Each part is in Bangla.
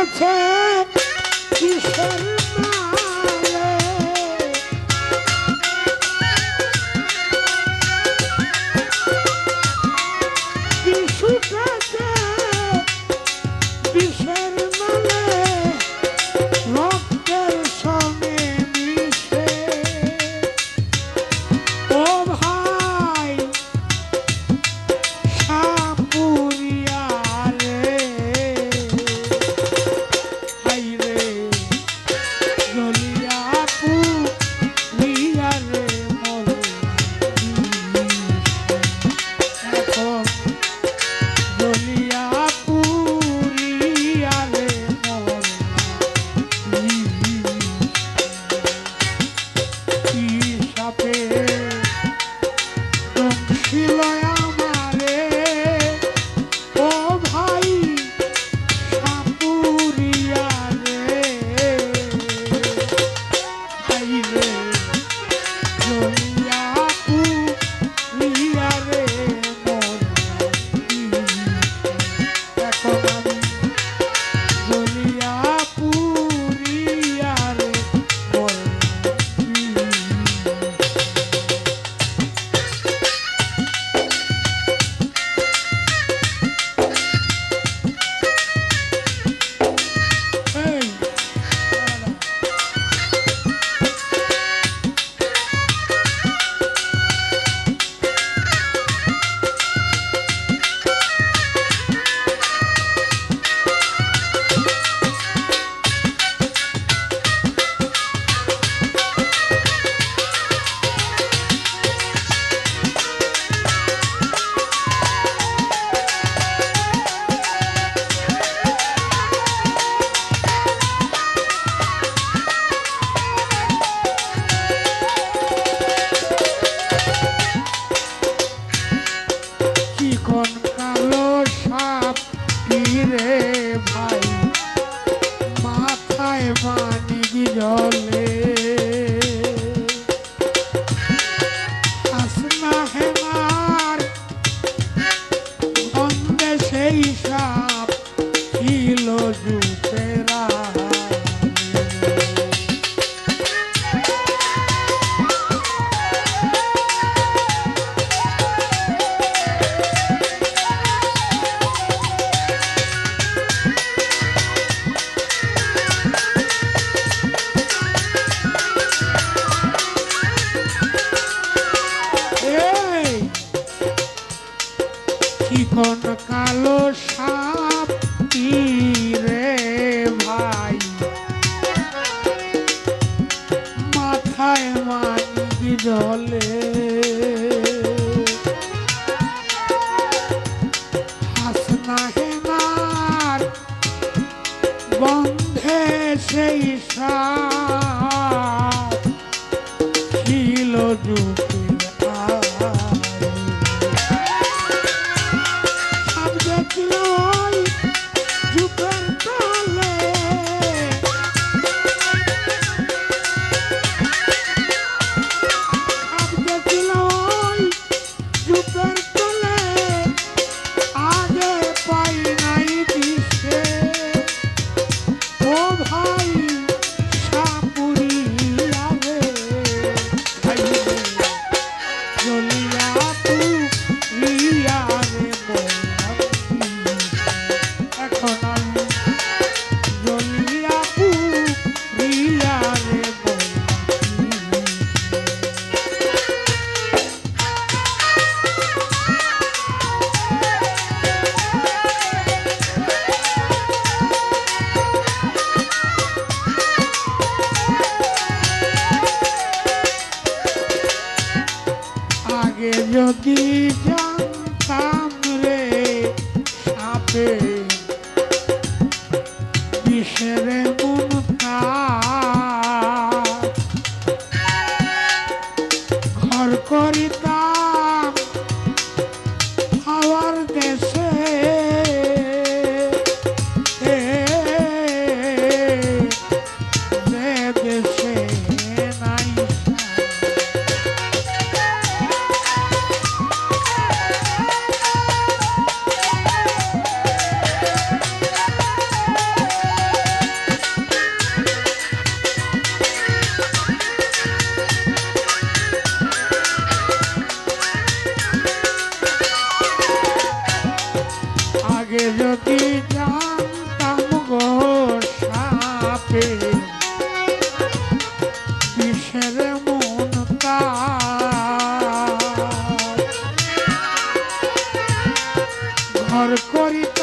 ছুটেছে কিসের রে রে চিকন কালো সাপ রে ভাই? মাথায় মানি জলে। হাসনা হেনার বন্ধে সেই সাপ আগে যদি জানতাম রে আপেল ঘর করিতে।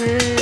see.